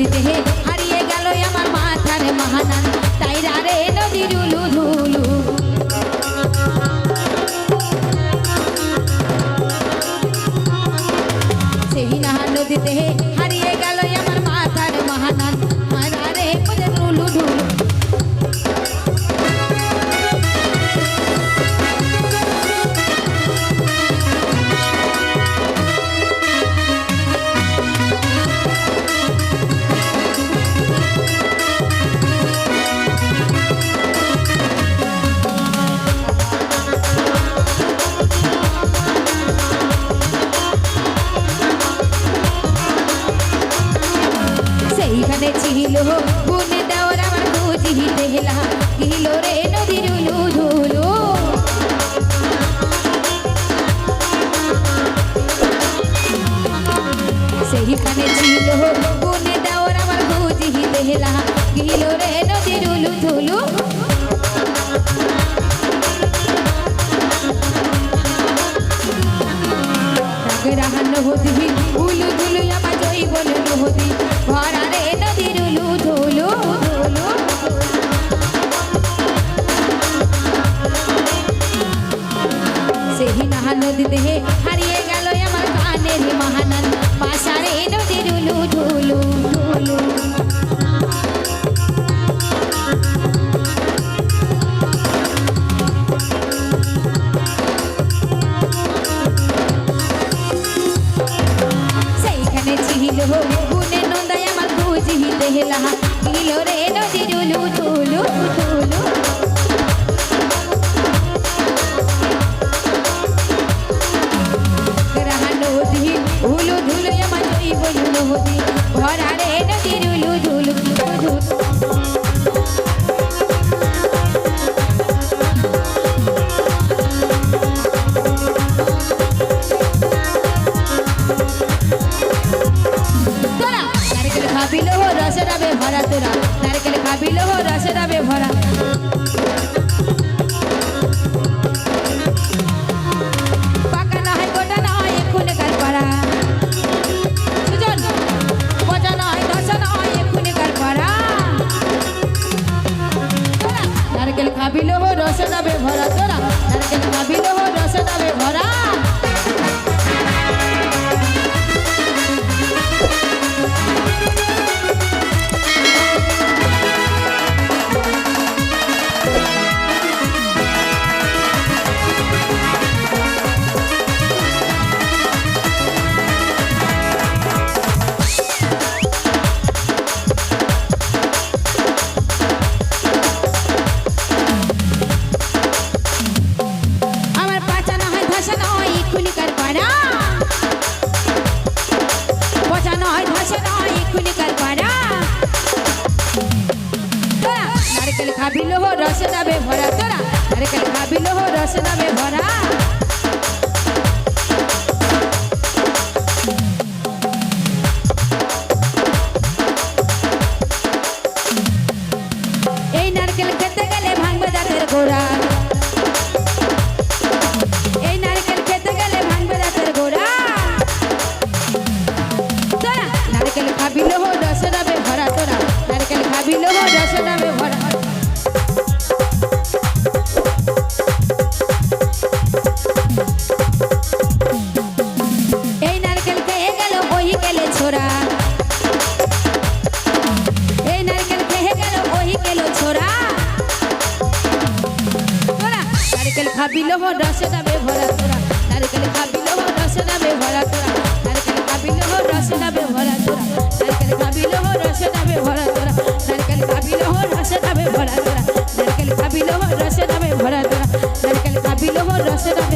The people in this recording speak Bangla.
দিতে হে হারিয়ে গেল আমার মাথার মহানান। তাই রে নদী রুলু ধুলু সেই না নদীতে হে ছিল বুনে দেওয়ার আমার বুঝি দেহলা গিল রে নদীর উলু ধুলু সেইখানে ছিল বুনে দেওয়ার আমার বুঝি দেহলা গিল রে নদীর উলু ধুলু রাহান উলু গুনে নন্দায় আমার বুঝি দেহলা গিল রে নদীর উলু ধুলু ধুলু 笑って খাবিল হো, রসে দাবে ভরা তোরা। নারকেল খাবিল হো, রসে দাবে ভরা। এই নারকেল খেতে গেলে ভাঙবে দাঁতের এই নারকেল খেতে গেলে ভাঙবে দাঁতের নারকেল খাবিল হো, রসে দাবে ভরা তোরা। নারকেল খাবিল হো, রসে দাবে খাবিল হো রস নামে ভরা তোরা। নারকেল খাবিল হো রস নামে ভরা তোরা। নারকেল খাবিল হো রস নামে ভরা তোরা। নারকেল খাবিল হো রস নামে ভরা তোরা। নারকেল খাবিল হো রস নামে ভরা তোরা। নারকেল খাবিল হো রস নামে ভরা তোরা। নারকেল খাবিল হো রস নামে